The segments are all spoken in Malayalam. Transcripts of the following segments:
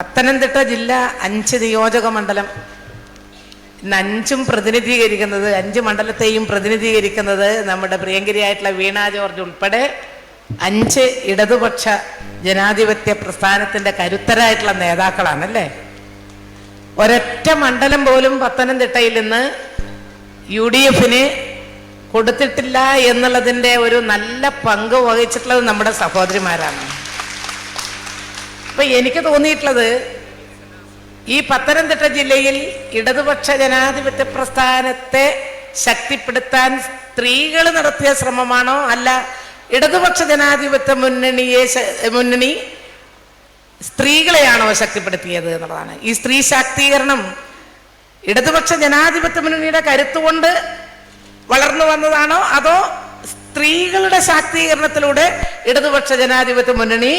പത്തനംതിട്ട ജില്ല അഞ്ച് നിയോജക മണ്ഡലം. ഇന്ന് അഞ്ചും പ്രതിനിധീകരിക്കുന്നത് അഞ്ച് മണ്ഡലത്തെയും പ്രതിനിധീകരിക്കുന്നത് നമ്മുടെ പ്രിയങ്കരിയായിട്ടുള്ള വീണ ജോർജ് ഉൾപ്പെടെ അഞ്ച് ഇടതുപക്ഷ ജനാധിപത്യ പ്രസ്ഥാനത്തിന്റെ കരുത്തരായിട്ടുള്ള നേതാക്കളാണല്ലേ? ഒരൊറ്റ മണ്ഡലം പോലും പത്തനംതിട്ടയിൽ നിന്ന് യു ഡി എഫിന് കൊടുത്തിട്ടില്ല എന്നുള്ളതിന്റെ ഒരു നല്ല പങ്ക് വഹിച്ചിട്ടുള്ളത് നമ്മുടെ സഹോദരിമാരാണ്. അപ്പൊ എനിക്ക് തോന്നിയിട്ടുള്ളത് ഈ പത്തനംതിട്ട ജില്ലയിൽ ഇടതുപക്ഷ ജനാധിപത്യ പ്രസ്ഥാനത്തെ ശക്തിപ്പെടുത്താൻ സ്ത്രീകൾ നടത്തിയ ശ്രമമാണോ? അല്ല ഇടതുപക്ഷ ജനാധിപത്യ മുന്നണിയെ മുന്നണി സ്ത്രീകളെയാണോ ശക്തിപ്പെടുത്തിയത് എന്നുള്ളതാണ്. ഈ സ്ത്രീ ശാക്തീകരണം ഇടതുപക്ഷ ജനാധിപത്യ മുന്നണിയുടെ കരുത്തുകൊണ്ട് വളർന്നു വന്നതാണോ? അതോ സ്ത്രീകളുടെ ശാക്തീകരണത്തിലൂടെ ഇടതുപക്ഷ ജനാധിപത്യ മുന്നണി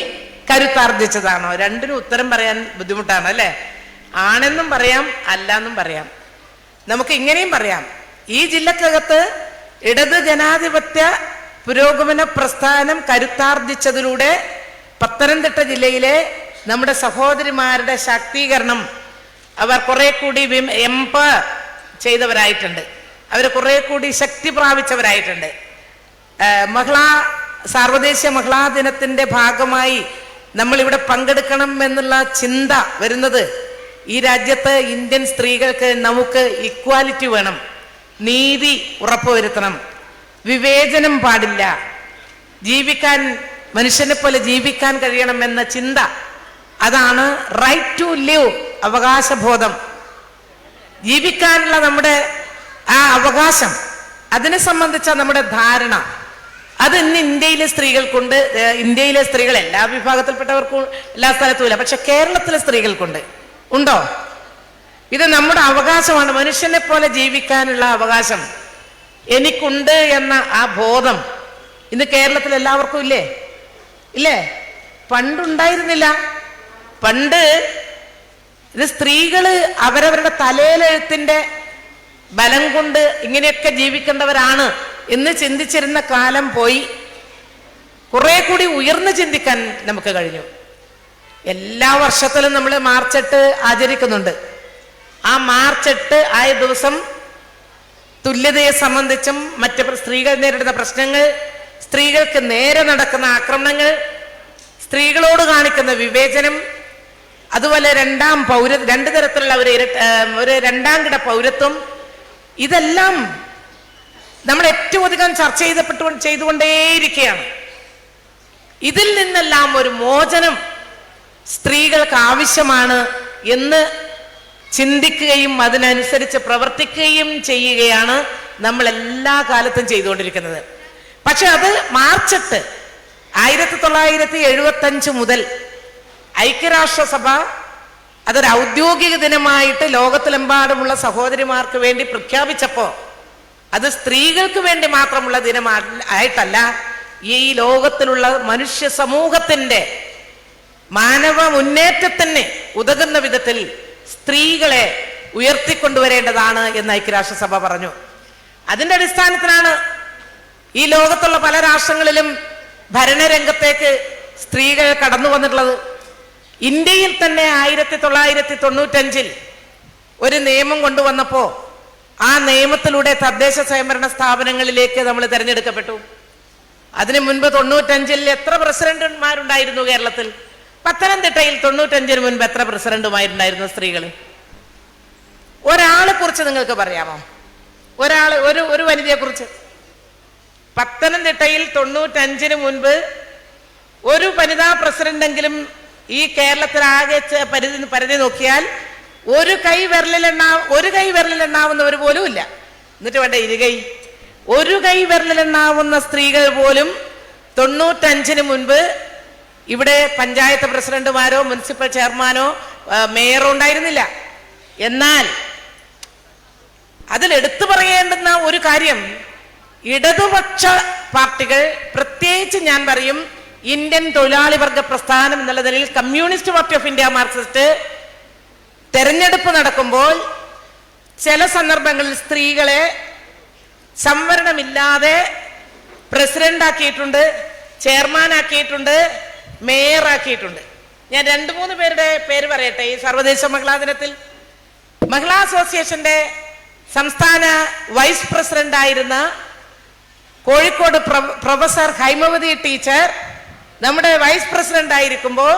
കരുത്താർജിച്ചതാണോ? രണ്ടിനും ഉത്തരം പറയാൻ ബുദ്ധിമുട്ടാണ് അല്ലേ? ആണെന്നും പറയാം അല്ലാന്നും പറയാം. നമുക്ക് ഇങ്ങനെയും പറയാം. ഈ ജില്ലക്കകത്ത് ഇടത് ജനാധിപത്യ പുരോഗമന പ്രസ്ഥാനം കരുത്താർജിച്ചതിലൂടെ പത്തനംതിട്ട ജില്ലയിലെ നമ്മുടെ സഹോദരിമാരുടെ ശാക്തീകരണം അവർ കുറെ കൂടി എംപവർ ചെയ്തവരായിട്ടുണ്ട്. അവർ കുറെ കൂടി ശക്തി പ്രാപിച്ചവരായിട്ടുണ്ട്. മഹിളാ സാർവദേശീയ മഹിളാ ദിനത്തിന്റെ ഭാഗമായി നമ്മൾ ഇവിടെ പങ്കെടുക്കണം എന്നുള്ള ചിന്ത വരുന്നത് ഈ രാജ്യത്ത് ഇന്ത്യൻ സ്ത്രീകൾക്ക് നമുക്ക് ഇക്വാലിറ്റി വേണം. നീതി ഉറപ്പുവരുത്തണം. വിവേചനം പാടില്ല. ജീവിക്കാൻ മനുഷ്യനെ പോലെ ജീവിക്കാൻ കഴിയണം എന്ന ചിന്ത. അതാണ് റൈറ്റ് ടു ലിവ് അവകാശബോധം. ജീവിക്കാനുള്ള നമ്മുടെ ആ അവകാശം. അതിനെ സംബന്ധിച്ച നമ്മുടെ ധാരണ. അത് ഇന്ന് ഇന്ത്യയിലെ സ്ത്രീകൾക്കുണ്ട് ഇന്ത്യയിലെ സ്ത്രീകൾ എല്ലാ വിഭാഗത്തിൽപ്പെട്ടവർക്കും എല്ലാ സ്ഥലത്തുമില്ല പക്ഷെ കേരളത്തിലെ സ്ത്രീകൾക്കുണ്ട് ഉണ്ടോ? ഇത് നമ്മുടെ അവകാശമാണ്. മനുഷ്യനെ പോലെ ജീവിക്കാനുള്ള അവകാശം എനിക്കുണ്ട് എന്ന ആ ബോധം ഇന്ന് കേരളത്തിൽ എല്ലാവർക്കും ഇല്ലേ? ഇല്ലേ? പണ്ടുണ്ടായിരുന്നില്ല. പണ്ട് ഇത് സ്ത്രീകൾ അവരവരുടെ തലയിലെഴുത്തിന്റെ ബലം കൊണ്ട് ഇങ്ങനെയൊക്കെ ജീവിക്കേണ്ടവരാണ്. എന്ന് ചിന്തിച്ചിരുന്ന കാലം പോയി. കുറെ കൂടി ഉയർന്നു ചിന്തിക്കാൻ നമുക്ക് കഴിഞ്ഞു. എല്ലാ വർഷത്തിലും നമ്മൾ മാർച്ച് എട്ട് ആചരിക്കുന്നുണ്ട്. ആ മാർച്ച് എട്ട് ആയ ദിവസം തുല്യതയെ സംബന്ധിച്ചും മറ്റ് സ്ത്രീകൾ നേരിടുന്ന പ്രശ്നങ്ങൾ സ്ത്രീകൾക്ക് നേരെ നടക്കുന്ന ആക്രമണങ്ങൾ സ്ത്രീകളോട് കാണിക്കുന്ന വിവേചനം അതുപോലെ രണ്ടാം പൗര രണ്ട് തരത്തിലുള്ള ഒരു ഒരു രണ്ടാം കിട പൗരത്വം ഇതെല്ലാം നമ്മൾ ഏറ്റവും അധികം ചർച്ച ചെയ്തപ്പെട്ടു ചെയ്തുകൊണ്ടേയിരിക്കുകയാണ്. ഇതിൽ നിന്നെല്ലാം ഒരു മോചനം സ്ത്രീകൾക്ക് ആവശ്യമാണ് എന്ന് ചിന്തിക്കുകയും അതിനനുസരിച്ച് പ്രവർത്തിക്കുകയും ചെയ്യുകയാണ് നമ്മൾ എല്ലാ കാലത്തും ചെയ്തുകൊണ്ടിരിക്കുന്നത്. പക്ഷെ അത് മാർച്ചെട്ട് ആയിരത്തി തൊള്ളായിരത്തി എഴുപത്തി അഞ്ച് മുതൽ ഐക്യരാഷ്ട്രസഭ അതൊരു ഔദ്യോഗിക ദിനമായിട്ട് ലോകത്തിലെമ്പാടുമുള്ള സഹോദരിമാർക്ക് വേണ്ടി പ്രഖ്യാപിച്ചപ്പോ അത് സ്ത്രീകൾക്ക് വേണ്ടി മാത്രമുള്ള ദിനം ആയിട്ടല്ല ഈ ലോകത്തിലുള്ള മനുഷ്യ സമൂഹത്തിന്റെ മാനവ മുന്നേറ്റത്തിന് ഉതകുന്ന വിധത്തിൽ സ്ത്രീകളെ ഉയർത്തിക്കൊണ്ടുവരേണ്ടതാണ് എന്ന് ഐക്യരാഷ്ട്രസഭ പറഞ്ഞു. അതിന്റെ അടിസ്ഥാനത്തിലാണ് ഈ ലോകത്തുള്ള പല രാഷ്ട്രങ്ങളിലും ഭരണരംഗത്തേക്ക് സ്ത്രീകൾ കടന്നു വന്നിട്ടുള്ളത്. ഇന്ത്യയിൽ തന്നെ ആയിരത്തി തൊള്ളായിരത്തി തൊണ്ണൂറ്റഞ്ചിൽ ഒരു നിയമം കൊണ്ടുവന്നപ്പോ ആ നിയമത്തിലൂടെ തദ്ദേശ സ്വയംഭരണ സ്ഥാപനങ്ങളിലേക്ക് നമ്മൾ തിരഞ്ഞെടുക്കപ്പെട്ടു. അതിനു മുൻപ് തൊണ്ണൂറ്റഞ്ചിൽ എത്ര പ്രസിഡന്റുമാരുണ്ടായിരുന്നു കേരളത്തിൽ? പത്തനംതിട്ടയിൽ തൊണ്ണൂറ്റഞ്ചിന് മുൻപ് എത്ര പ്രസിഡന്റുമാരുണ്ടായിരുന്നു സ്ത്രീകൾ ഒരാളെ കുറിച്ച് നിങ്ങൾക്ക് പറയാമോ? ഒരാൾ ഒരു ഒരു വനിതയെ കുറിച്ച്. പത്തനംതിട്ടയിൽ തൊണ്ണൂറ്റഞ്ചിന് മുൻപ് ഒരു വനിതാ പ്രസിഡന്റെങ്കിലും ഈ കേരളത്തിലാകെ പരിധി പരിധി നോക്കിയാൽ ഒരു കൈ വിരലിലെണ്ണാ ഒരു കൈ വിരലിലെണ്ണാവുന്നവർ പോലും ഇല്ല. എന്നിട്ട് വേണ്ട ഇരുകൈ ഒരു കൈ വിരലിലെണ്ണാവുന്ന സ്ത്രീകൾ പോലും തൊണ്ണൂറ്റഞ്ചിന് മുൻപ് ഇവിടെ പഞ്ചായത്ത് പ്രസിഡന്റുമാരോ മുനിസിപ്പൽ ചെയർമാനോ മേയറോ ഉണ്ടായിരുന്നില്ല. എന്നാൽ അതിൽ എടുത്തു പറയേണ്ടുന്ന ഒരു കാര്യം ഇടതുപക്ഷ പാർട്ടികൾ പ്രത്യേകിച്ച് ഞാൻ പറയും ഇന്ത്യൻ തൊഴിലാളി വർഗ പ്രസ്ഥാനം എന്നുള്ള നിലയിൽ communist party of India Marxist തെരഞ്ഞെടുപ്പ് നടക്കുമ്പോൾ ചില സന്ദർഭങ്ങളിൽ സ്ത്രീകളെ സംവരണമില്ലാതെ പ്രസിഡന്റ് ആക്കിയിട്ടുണ്ട് ചെയർമാൻ ആക്കിയിട്ടുണ്ട് മേയർ ആക്കിയിട്ടുണ്ട് ഞാൻ രണ്ട് മൂന്ന് പേരുടെ പേര് പറയട്ടെ ഈ സർവദേശ മഹിളാ ദിനത്തിൽ. മഹിളാ അസോസിയേഷന്റെ സംസ്ഥാന വൈസ് പ്രസിഡന്റ് ആയിരുന്ന കോഴിക്കോട് പ്രൊഫസർ ഹൈമവതി ടീച്ചർ നമ്മുടെ വൈസ് പ്രസിഡന്റ് ആയിരിക്കുമ്പോൾ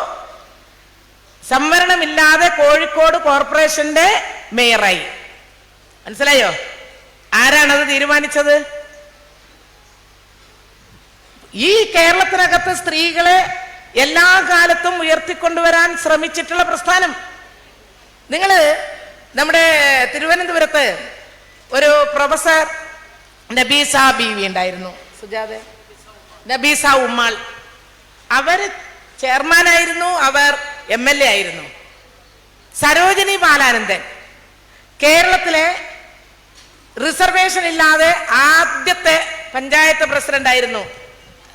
സംവരണമില്ലാതെ കോഴിക്കോട് കോർപ്പറേഷന്റെ മേയറായി. മനസ്സിലായോ? ആരാണത് തീരുമാനിച്ചത്? ഈ കേരളത്തിനകത്ത് സ്ത്രീകളെ എല്ലാ കാലത്തും ഉയർത്തിക്കൊണ്ടുവരാൻ ശ്രമിച്ചിട്ടുള്ള പ്രസ്ഥാനം. നിങ്ങൾ നമ്മുടെ തിരുവനന്തപുരത്ത് ഒരു പ്രൊഫസർ നബീസ ബീവി ഉണ്ടായിരുന്നു. സുജാത? നബീസ ഉമ്മാൾ. അവർ ചെയർമാനായിരുന്നു. അവർ എം എൽ എ ആയിരുന്നു. സരോജിനി ബാലാനന്ദൻ. കേരളത്തിലെ റിസർവേഷൻ ഇല്ലാതെ ആദ്യത്തെ പഞ്ചായത്ത് പ്രസിഡന്റ് ആയിരുന്നു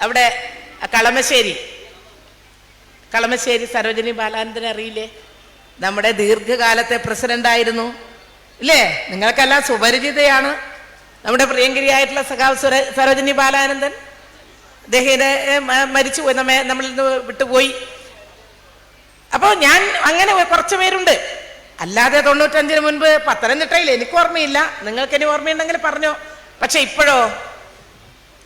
അവിടെ കളമശ്ശേരി. കളമശ്ശേരി സരോജിനി ബാലാനന്ദൻ അറിയില്ലേ? നമ്മുടെ ദീർഘകാലത്തെ പ്രസിഡന്റ് ആയിരുന്നു. ഇല്ലേ? നിങ്ങൾക്കെല്ലാം സുപരിചിതയാണ് നമ്മുടെ പ്രിയങ്കരിയായിട്ടുള്ള സഖാവ് സുര- സരോജിനി ബാലാനന്ദൻ. അദ്ദേഹത്തിന് മരിച്ചുപോയി. നമ്മെ നമ്മളിൽ നിന്ന് വിട്ടുപോയി. അപ്പോൾ ഞാൻ അങ്ങനെ കുറച്ച് പേരുണ്ട്. അല്ലാതെ തൊണ്ണൂറ്റഞ്ചിന് മുൻപ് പത്തനംതിട്ടയിൽ എനിക്ക് ഓർമ്മയില്ല. നിങ്ങൾക്ക് ഇനി ഓർമ്മയുണ്ടെങ്കിൽ പറഞ്ഞോ. പക്ഷെ ഇപ്പോഴോ?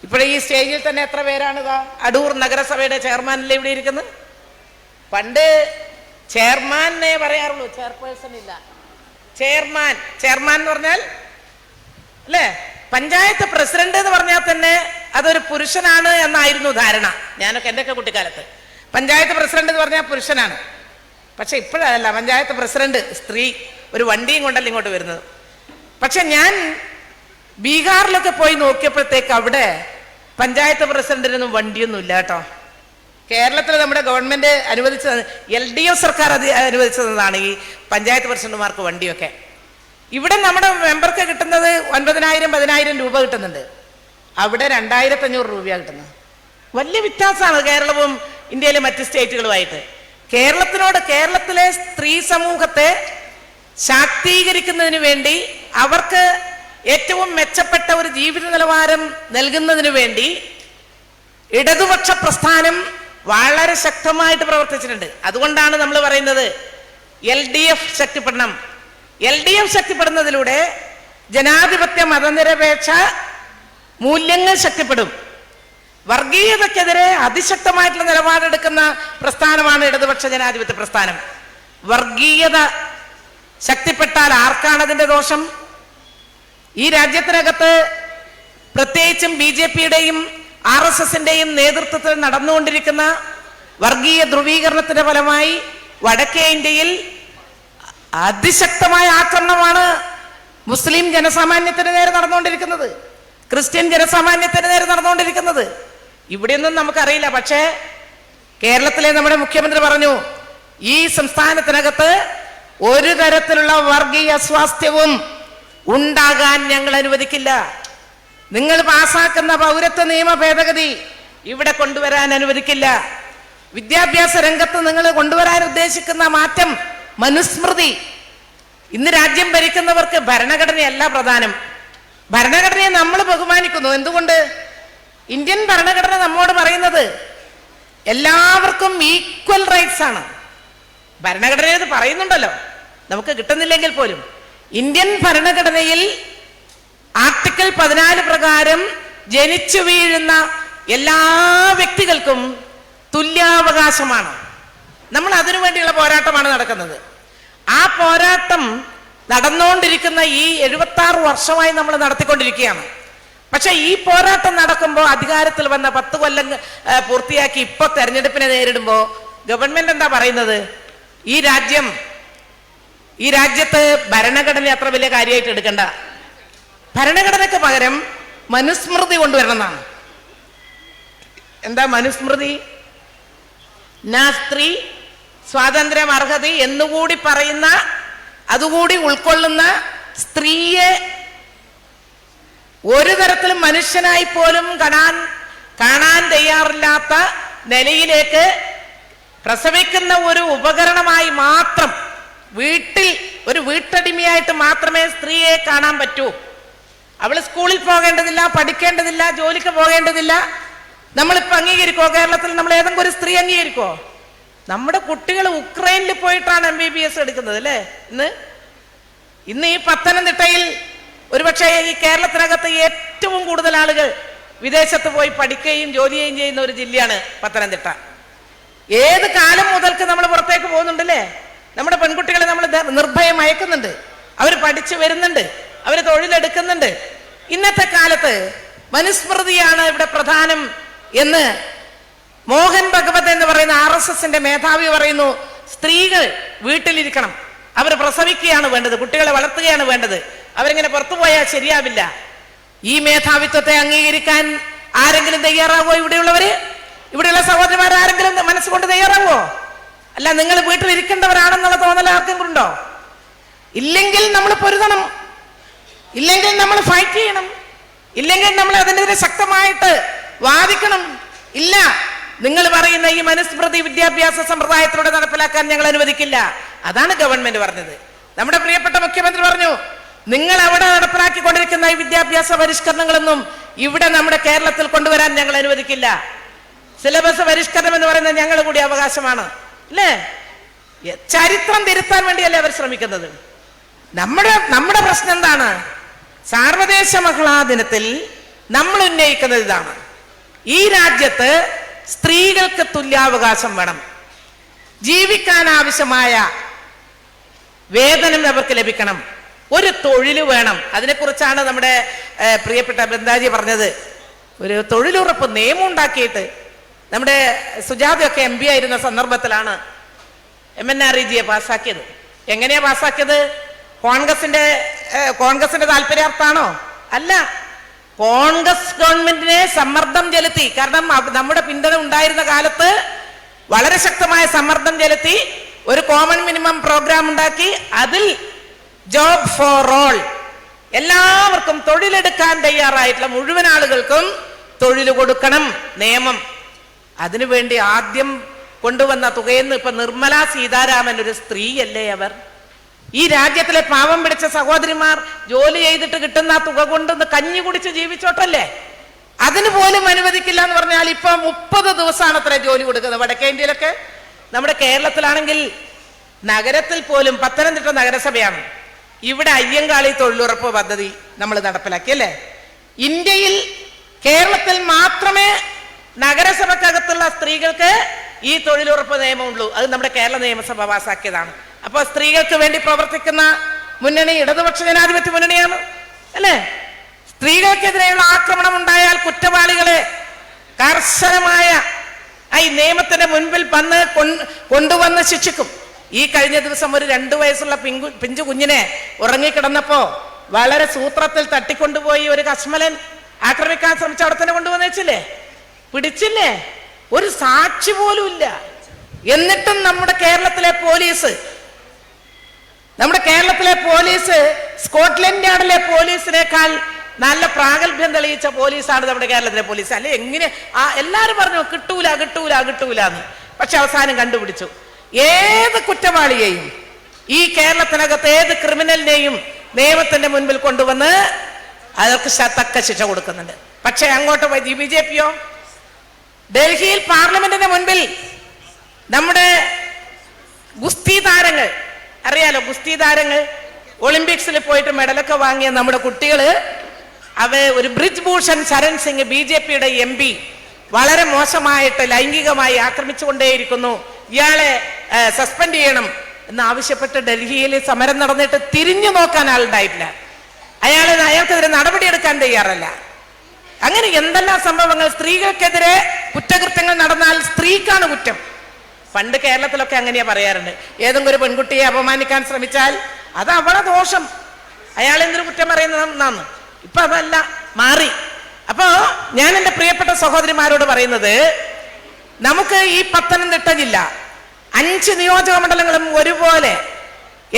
ഇപ്പോഴേ ഈ സ്റ്റേജിൽ തന്നെ എത്ര പേരാണിതാ അടൂർ നഗരസഭയുടെ ചെയർമാനല്ലേ ഇവിടെ ഇരിക്കുന്നത്? പണ്ട് ചെയർമാനെ പറയാറുള്ളൂ ചെയർപേഴ്സൺ ഇല്ല. ചെയർമാൻ ചെയർമാൻ എന്ന് പറഞ്ഞാൽ അല്ലേ? പഞ്ചായത്ത് പ്രസിഡന്റ് എന്ന് പറഞ്ഞാൽ തന്നെ അതൊരു പുരുഷനാണ് എന്നായിരുന്നു ധാരണ. ഞാനൊക്കെ എന്റെയൊക്കെ കുട്ടിക്കാലത്ത്. പഞ്ചായത്ത് പ്രസിഡന്റ് എന്ന് പറഞ്ഞാൽ പുരുഷനാണ്. പക്ഷെ ഇപ്പോഴല്ല പഞ്ചായത്ത് പ്രസിഡന്റ് സ്ത്രീ ഒരു വണ്ടിയും കൊണ്ടല്ല ഇങ്ങോട്ട് വരുന്നത്. പക്ഷെ ഞാൻ ബീഹാറിലൊക്കെ പോയി നോക്കിയപ്പോഴത്തേക്ക് അവിടെ പഞ്ചായത്ത് പ്രസിഡന്റിനൊന്നും വണ്ടിയൊന്നും ഇല്ല കേട്ടോ. കേരളത്തിൽ നമ്മുടെ ഗവൺമെന്റ് അനുവദിച്ച എൽ ഡി എഫ് സർക്കാർ അത് അനുവദിച്ചതാണ് ഈ പഞ്ചായത്ത് പ്രസിഡന്റുമാർക്ക് വണ്ടിയൊക്കെ. ഇവിടെ നമ്മുടെ മെമ്പർക്ക് കിട്ടുന്നത് ഒൻപതിനായിരം പതിനായിരം രൂപ കിട്ടുന്നുണ്ട്. അവിടെ രണ്ടായിരത്തി അഞ്ഞൂറ് രൂപയാണ് കിട്ടുന്നത്. വലിയ വ്യത്യാസമാണ് കേരളവും ഇന്ത്യയിലെ മറ്റ് സ്റ്റേറ്റുകളുമായിട്ട്. കേരളത്തിനോട് കേരളത്തിലെ സ്ത്രീ സമൂഹത്തെ ശാക്തീകരിക്കുന്നതിന് വേണ്ടി അവർക്ക് ഏറ്റവും മെച്ചപ്പെട്ട ഒരു ജീവിത നിലവാരം നൽകുന്നതിന് വേണ്ടി ഇടതുപക്ഷ പ്രസ്ഥാനം വളരെ ശക്തമായിട്ട് പ്രവർത്തിച്ചിട്ടുണ്ട്. അതുകൊണ്ടാണ് നമ്മൾ പറയുന്നത് എൽ ഡി എഫ് ശക്തിപ്പെടണം. എൽ ഡി എഫ് ശക്തിപ്പെടുന്നതിലൂടെ ജനാധിപത്യ മതനിരപേക്ഷ മൂല്യങ്ങൾ ശക്തിപ്പെടും. വർഗീയതക്കെതിരെ അതിശക്തമായിട്ടുള്ള നിലപാടെടുക്കുന്ന പ്രസ്ഥാനമാണ് ഇടതുപക്ഷ ജനാധിപത്യ പ്രസ്ഥാനം. വർഗീയത ശക്തിപ്പെട്ടാൽ ആർക്കാണ് അതിന്റെ ദോഷം? ഈ രാജ്യത്തിനകത്ത് പ്രത്യേകിച്ചും ബി ജെ പിയുടെയും ആർ എസ് എസിന്റെയും നേതൃത്വത്തിൽ നടന്നുകൊണ്ടിരിക്കുന്ന വർഗീയ ധ്രുവീകരണത്തിന്റെ ഫലമായി വടക്കേ ഇന്ത്യയിൽ അതിശക്തമായ ആക്രമണമാണ് മുസ്ലിം ജനസാമാന്യത്തിന് നേരെ നടന്നുകൊണ്ടിരിക്കുന്നത്. ക്രിസ്ത്യൻ ജനസാമാന്യത്തിന് നേരെ നടന്നുകൊണ്ടിരിക്കുന്നത്. ഇവിടെയൊന്നും നമുക്കറിയില്ല. പക്ഷേ കേരളത്തിലെ നമ്മുടെ മുഖ്യമന്ത്രി പറഞ്ഞു ഈ സംസ്ഥാനത്തിനകത്ത് ഒരു തരത്തിലുള്ള വർഗീയ സ്വാസ്ഥ്യവും ഉണ്ടാകാൻ ഞങ്ങൾ അനുവദിക്കില്ല. നിങ്ങൾ പാസാക്കുന്ന പൗരത്വ നിയമ ഭേദഗതി ഇവിടെ കൊണ്ടുവരാൻ അനുവദിക്കില്ല. വിദ്യാഭ്യാസ രംഗത്ത് നിങ്ങൾ കൊണ്ടുവരാൻ ഉദ്ദേശിക്കുന്ന മാറ്റം മനുസ്മൃതി. ഇന്ന് രാജ്യം ഭരിക്കുന്നവർക്ക് ഭരണഘടനയല്ല പ്രധാനം. ഭരണഘടനയെ നമ്മൾ ബഹുമാനിക്കുന്നു. എന്തുകൊണ്ട്? ഇന്ത്യൻ ഭരണഘടന നമ്മോട് പറയുന്നത് എല്ലാവർക്കും ഈക്വൽ റൈറ്റ്സ് ആണ്. ഭരണഘടന ഇത് പറയുന്നുണ്ടല്ലോ. നമുക്ക് കിട്ടുന്നില്ലെങ്കിൽ പോലും. ഇന്ത്യൻ ഭരണഘടനയിൽ ആർട്ടിക്കിൾ പതിനാല് പ്രകാരം ജനിച്ചു വീഴുന്ന എല്ലാ വ്യക്തികൾക്കും തുല്യാവകാശമാണ്. നമ്മൾ അതിനു വേണ്ടിയുള്ള പോരാട്ടമാണ് നടക്കുന്നത്. ആ പോരാട്ടം നടന്നുകൊണ്ടിരിക്കുന്ന ഈ എഴുപത്തി വർഷമായി നമ്മൾ നടത്തിക്കൊണ്ടിരിക്കുകയാണ്. പക്ഷെ ഈ പോരാട്ടം നടക്കുമ്പോൾ അധികാരത്തിൽ വന്ന പത്ത് കൊല്ലം പൂർത്തിയാക്കി ഇപ്പൊ തെരഞ്ഞെടുപ്പിനെ നേരിടുമ്പോൾ ഗവൺമെന്റ് എന്താ പറയുന്നത്? ഈ രാജ്യം ഈ രാജ്യത്ത് ഭരണഘടന അത്ര വലിയ കാര്യമായിട്ട് എടുക്കണ്ട. ഭരണഘടനയ്ക്ക് പകരം മനുസ്മൃതി കൊണ്ടുവരണം എന്നാണ് എന്താ മനുസ്മൃതി? നാ സ്ത്രീ സ്വാതന്ത്ര്യം അർഹത എന്നുകൂടി പറയുന്ന അതുകൂടി ഉൾക്കൊള്ളുന്ന സ്ത്രീയെ ഒരു തരത്തിലും മനുഷ്യനായി പോലും കാണാൻ കാണാൻ തയ്യാറില്ലാത്ത നിലയിലേക്ക് പ്രസവിക്കുന്ന ഒരു ഉപകരണമായി മാത്രം വീട്ടിൽ ഒരു വീട്ടടിമയായിട്ട് മാത്രമേ സ്ത്രീയെ കാണാൻ പറ്റൂ. അവൾ സ്കൂളിൽ പോകേണ്ടതില്ല പഠിക്കേണ്ടതില്ല ജോലിക്ക് പോകേണ്ടതില്ല. നമ്മളിപ്പോ അംഗീകരിക്കോ കേരളത്തിൽ നമ്മൾ ഏതെങ്കിലും ഒരു സ്ത്രീ അംഗീകരിക്കോ നമ്മുടെ കുട്ടികൾ ഉക്രൈനിൽ പോയിട്ടാണ് എം ബി ബി എസ് എടുക്കുന്നത് അല്ലേ? ഇന്ന്? ഇന്ന് ഈ പത്തനംതിട്ടയിൽ ഒരുപക്ഷെ ഈ കേരളത്തിനകത്ത് ഏറ്റവും കൂടുതൽ ആളുകൾ വിദേശത്ത് പോയി പഠിക്കുകയും ജോലി ചെയ്യുകയും ചെയ്യുന്ന ഒരു ജില്ലയാണ് പത്തനംതിട്ട. ഏത് കാലം മുതൽക്ക് നമ്മൾ പുറത്തേക്ക് പോകുന്നുണ്ടല്ലേ? നമ്മുടെ പെൺകുട്ടികളെ നമ്മൾ നിർഭയം അയക്കുന്നുണ്ട്. അവർ പഠിച്ചു വരുന്നുണ്ട്. അവർ തൊഴിലെടുക്കുന്നുണ്ട്. ഇന്നത്തെ കാലത്ത് മനുസ്മൃതിയാണ് ഇവിടെ പ്രധാനം എന്ന് മോഹൻ ഭഗവത് എന്ന് പറയുന്ന ആർ എസ് എസിന്റെ മേധാവി പറയുന്നു സ്ത്രീകൾ വീട്ടിലിരിക്കണം. അവർ പ്രസവിക്കുകയാണ് വേണ്ടത് കുട്ടികളെ വളർത്തുകയാണ് വേണ്ടത്. അവരിങ്ങനെ പുറത്തു പോയാൽ ശരിയാവില്ല. ഈ മേധാവിത്വത്തെ അംഗീകരിക്കാൻ ആരെങ്കിലും തയ്യാറാവോ ഇവിടെയുള്ളവര്? ഇവിടെയുള്ള സഹോദരന്മാർ ആരെങ്കിലും മനസ്സുകൊണ്ട് തയ്യാറാവോ? അല്ല നിങ്ങൾ വീട്ടിലിരിക്കേണ്ടവരാണെന്നുള്ള തോന്നൽ ആർക്കും ഉണ്ടോ? ഇല്ലെങ്കിൽ നമ്മൾ പൊരുതണം. ഇല്ലെങ്കിൽ നമ്മൾ ഫൈറ്റ് ചെയ്യണം. ഇല്ലെങ്കിൽ നമ്മൾ അതിനെതിരെ ശക്തമായിട്ട് വാദിക്കണം. ഇല്ല നിങ്ങൾ പറയുന്ന ഈ മനുസ്മൃതി വിദ്യാഭ്യാസ സമ്പ്രദായത്തിലൂടെ നടപ്പിലാക്കാൻ ഞങ്ങൾ അനുവദിക്കില്ല. അതാണ് ഗവൺമെന്റ് പറഞ്ഞത്. നമ്മുടെ പ്രിയപ്പെട്ട മുഖ്യമന്ത്രി പറഞ്ഞു നിങ്ങൾ അവിടെ നടപ്പിലാക്കിക്കൊണ്ടിരിക്കുന്ന ഈ വിദ്യാഭ്യാസ പരിഷ്കരണങ്ങളൊന്നും ഇവിടെ നമ്മുടെ കേരളത്തിൽ കൊണ്ടുവരാൻ ഞങ്ങൾ അനുവദിക്കില്ല. സിലബസ് പരിഷ്കരണം എന്ന് പറയുന്നത് ഞങ്ങൾ കൂടി അവകാശമാണ്. അല്ലേ? ചരിത്രം തിരുത്താൻ വേണ്ടിയല്ലേ അവർ ശ്രമിക്കുന്നത്. നമ്മുടെ നമ്മുടെ പ്രശ്നം എന്താണ്? സാർവദേശ മഹിളാ ദിനത്തിൽ നമ്മൾ ഉന്നയിക്കുന്നത് ഇതാണ്. ഈ രാജ്യത്ത് സ്ത്രീകൾക്ക് തുല്യാവകാശം വേണം. ജീവിക്കാൻ ആവശ്യമായ വേതനം അവർക്ക് ലഭിക്കണം. ഒരു തൊഴിൽ വേണം. അതിനെക്കുറിച്ചാണ് നമ്മുടെ പ്രിയപ്പെട്ട ബൃന്ദാജി പറഞ്ഞത്. ഒരു തൊഴിലുറപ്പ് നിയമം ഉണ്ടാക്കിയിട്ട് നമ്മുടെ സുജാതയൊക്കെ എം പി ആയിരുന്ന സന്ദർഭത്തിലാണ് എം എൻ ആർ ഇ ജിയെ പാസ്സാക്കിയത് എങ്ങനെയാ പാസ്സാക്കിയത് കോൺഗ്രസിന്റെ കോൺഗ്രസിന്റെ താല്പര്യാർത്ഥാണോ അല്ല. കോൺഗ്രസ് ഗവൺമെന്റിനെ സമ്മർദ്ദം ചെലുത്തി കാരണം നമ്മുടെ പിന്തുണ ഉണ്ടായിരുന്ന കാലത്ത് വളരെ ശക്തമായ സമ്മർദ്ദം ചെലുത്തി ഒരു കോമൺ മിനിമം പ്രോഗ്രാം ഉണ്ടാക്കി അതിൽ ജോബ് ഫോർ ഓൾ എല്ലാവർക്കും തൊഴിലെടുക്കാൻ തയ്യാറായിട്ടുള്ള മുഴുവൻ ആളുകൾക്കും തൊഴിൽ കൊടുക്കണം നിയമം. അതിനുവേണ്ടി ആദ്യം കൊണ്ടുവന്ന തുകയെന്ന് ഇപ്പൊ നിർമ്മല സീതാരാമൻ ഒരു സ്ത്രീയല്ലേ അവർ? ഈ രാജ്യത്തിലെ പാവം പിടിച്ച സഹോദരിമാർ ജോലി ചെയ്തിട്ട് കിട്ടുന്ന തുക കൊണ്ട് കഞ്ഞി കുടിച്ച് ജീവിച്ചോട്ടല്ലേ? അതിന് പോലും അനുവദിക്കില്ല എന്ന് പറഞ്ഞാൽ ഇപ്പൊ മുപ്പത് ദിവസമാണ് അത്ര ജോലി കൊടുക്കുന്നത്. വടക്കേ ഇന്ത്യയിലൊക്കെ നമ്മുടെ കേരളത്തിലാണെങ്കിൽ നഗരത്തിൽ പോലും പത്തനംതിട്ട നഗരസഭയാണ്. ഇവിടെ അയ്യങ്കാളി തൊഴിലുറപ്പ് പദ്ധതി നമ്മൾ നടപ്പിലാക്കി അല്ലേ? ഇന്ത്യയിൽ കേരളത്തിൽ മാത്രമേ നഗരസഭക്കകത്തുള്ള സ്ത്രീകൾക്ക് ഈ തൊഴിലുറപ്പ് നിയമമുള്ളൂ. അത് നമ്മുടെ കേരള നിയമസഭ പാസാക്കിയതാണ്. അപ്പോൾ സ്ത്രീകൾക്ക് വേണ്ടി പ്രവർത്തിക്കുന്ന മുന്നണി ഇടതുപക്ഷ ജനാധിപത്യ മുന്നണിയാണ് അല്ലേ? സ്ത്രീകൾക്കെതിരെയുള്ള ആക്രമണം ഉണ്ടായാൽ കുറ്റവാളികളെ കർശനമായ ഈ നിയമത്തിന്റെ മുൻപിൽ വന്ന് കൊണ്ടുവന്ന് ശിക്ഷിക്കും. ഈ കഴിഞ്ഞ ദിവസം ഒരു രണ്ടു വയസ്സുള്ള പിങ്കു പിഞ്ചു കുഞ്ഞിനെ ഉറങ്ങിക്കിടന്നപ്പോ വളരെ സൂത്രത്തിൽ തട്ടിക്കൊണ്ടുപോയി ഒരു കശ്മലൻ ആക്രമിക്കാൻ ശ്രമിച്ച അവിടെ തന്നെ കൊണ്ടുവന്ന് പിടിച്ചില്ലേ? ഒരു സാക്ഷി പോലും ഇല്ല. എന്നിട്ടും നമ്മുടെ കേരളത്തിലെ പോലീസ് നമ്മുടെ കേരളത്തിലെ പോലീസ് സ്കോട്ട്ലൻഡ് യാർഡിലെ പോലീസിനേക്കാൾ നല്ല പ്രാഗൽഭ്യം തെളിയിച്ച പോലീസാണ് നമ്മുടെ കേരളത്തിലെ പോലീസ്. അല്ലെ എങ്ങനെ? ആ എല്ലാരും പറഞ്ഞു കിട്ടൂല കിട്ടൂല കിട്ടൂല എന്ന്. പക്ഷെ അവസാനം കണ്ടുപിടിച്ചു. ഏത് കുറ്റവാളിയെയും ഈ കേരളത്തിനകത്ത് ഏത് ക്രിമിനലിനെയും നിയമത്തിന്റെ മുൻപിൽ കൊണ്ടുവന്ന് അവർക്ക് തക്ക ശിക്ഷ കൊടുക്കുന്നുണ്ട്. പക്ഷേ അങ്ങോട്ട് പോയി ബി ജെ പിയോ? ഡൽഹിയിൽ പാർലമെന്റിന്റെ മുൻപിൽ നമ്മുടെ ഗുസ്തി താരങ്ങൾ അറിയാലോ ഗുസ്തി താരങ്ങൾ ഒളിമ്പിക്സിൽ പോയിട്ട് മെഡലൊക്കെ വാങ്ങിയ നമ്മുടെ കുട്ടികൾ അവ ഒരു ബ്രിജ് ഭൂഷൺ ശരൺ സിംഗ് ബി ജെ പിയുടെ എം പി. വളരെ മോശമായിട്ട് ലൈംഗികമായി ആക്രമിച്ചുകൊണ്ടേയിരിക്കുന്നു. ഇയാളെ സസ്പെൻഡ് ചെയ്യണം എന്ന് ആവശ്യപ്പെട്ട് ഡൽഹിയിൽ സമരം നടന്നിട്ട് തിരിഞ്ഞു നോക്കാൻ ആളുണ്ടായിട്ടില്ല അയാളെ അയാൾക്കെതിരെ നടപടിയെടുക്കാൻ തയ്യാറല്ല. അങ്ങനെ എന്തെല്ലാം സംഭവങ്ങൾ? സ്ത്രീകൾക്കെതിരെ കുറ്റകൃത്യങ്ങൾ നടന്നാൽ സ്ത്രീക്കാണ് കുറ്റം. പണ്ട് കേരളത്തിലൊക്കെ അങ്ങനെയാ പറയാറുണ്ട്. ഏതെങ്കിലും ഒരു പെൺകുട്ടിയെ അപമാനിക്കാൻ ശ്രമിച്ചാൽ അത് അവളെ ദോഷം. അയാൾ എന്തിനു കുറ്റം പറയുന്നതെന്നാണ് ഇപ്പൊ അതല്ല മാറി. അപ്പോ ഞാൻ എന്റെ പ്രിയപ്പെട്ട സഹോദരിമാരോട് പറയുന്നത് നമുക്ക് ഈ പത്തനംതിട്ട ജില്ല അഞ്ച് നിയോജക മണ്ഡലങ്ങളും ഒരുപോലെ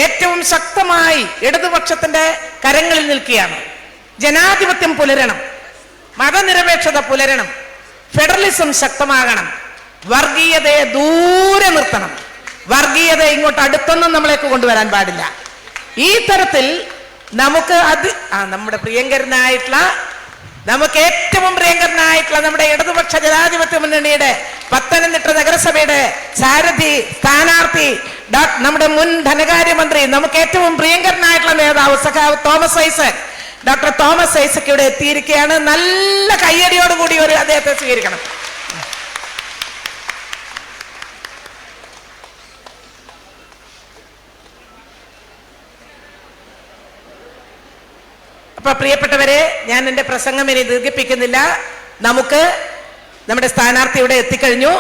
ഏറ്റവും ശക്തമായി ഇടതുപക്ഷത്തിന്റെ കരങ്ങളിൽ നിൽക്കുകയാണ്. ജനാധിപത്യം പുലരണം മതനിരപേക്ഷത പുലരണം ഫെഡറലിസം ശക്തമാകണം വർഗീയതയെ ദൂരെ നിർത്തണം. വർഗീയത ഇങ്ങോട്ട് അടുത്തൊന്നും നമ്മളേക്ക് കൊണ്ടുവരാൻ പാടില്ല. ഈ തരത്തിൽ നമുക്ക് അത് ആ നമ്മുടെ പ്രിയങ്കരനായിട്ടുള്ള നമുക്ക് ഏറ്റവും പ്രിയങ്കരനായിട്ടുള്ള നമ്മുടെ ഇടതുപക്ഷ ജനാധിപത്യ മുന്നണിയുടെ പത്തനംതിട്ട നഗരസഭയുടെ സാരഥി സ്ഥാനാർത്ഥി നമ്മുടെ മുൻ ധനകാര്യമന്ത്രി നമുക്ക് ഏറ്റവും പ്രിയങ്കരനായിട്ടുള്ള നേതാവ് സഖാവ് തോമസ് ഐസക്. ഡോക്ടർ തോമസ് ഐസക് ഇവിടെ എത്തിയിരിക്കുകയാണ്. നല്ല കയ്യടിയോടുകൂടി ഒരു അദ്ദേഹത്തെ സ്വീകരിക്കണം. അപ്പൊ പ്രിയപ്പെട്ടവരെ ഞാൻ എന്റെ പ്രസംഗം ഇനി ദീർഘിപ്പിക്കുന്നില്ല. നമുക്ക് നമ്മുടെ സ്ഥാനാർത്ഥി ഇവിടെ എത്തിക്കഴിഞ്ഞു.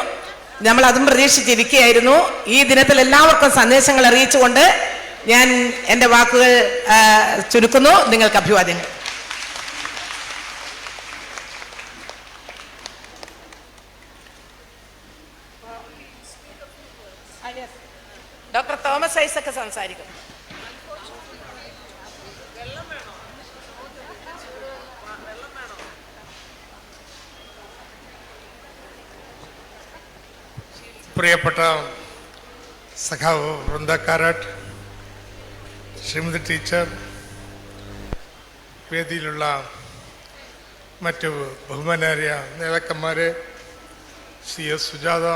നമ്മൾ അതും പ്രതീക്ഷിച്ചിരിക്കുകയായിരുന്നു. ഈ ദിനത്തിൽ എല്ലാവർക്കും സന്ദേശങ്ങൾ അറിയിച്ചുകൊണ്ട് ഞാൻ എന്റെ വാക്കുകൾ ചുരുക്കുന്നു. നിങ്ങൾക്ക് അഭിവാദ്യങ്ങൾ. ഡോക്ടർ തോമസ് ഐസക്ക് സംസാരിക്കും. പ്രിയപ്പെട്ട സഖാവ് വൃന്ദ കാരാട്ട് ശ്രീമതി ടീച്ചർ വേദിയിലുള്ള മറ്റു ബഹുമാനാരിയ നേതാക്കന്മാരെ സി എസ് സുജാത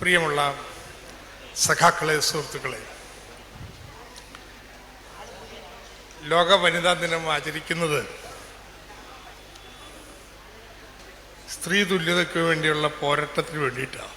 പ്രിയമുള്ള സഖാക്കളെ സുഹൃത്തുക്കളെ. ലോക വനിതാ ദിനം ആചരിക്കുന്നത് സ്ത്രീ തുല്യതയ്ക്ക് വേണ്ടിയുള്ള പോരാട്ടത്തിന് വേണ്ടിയിട്ടാണ്.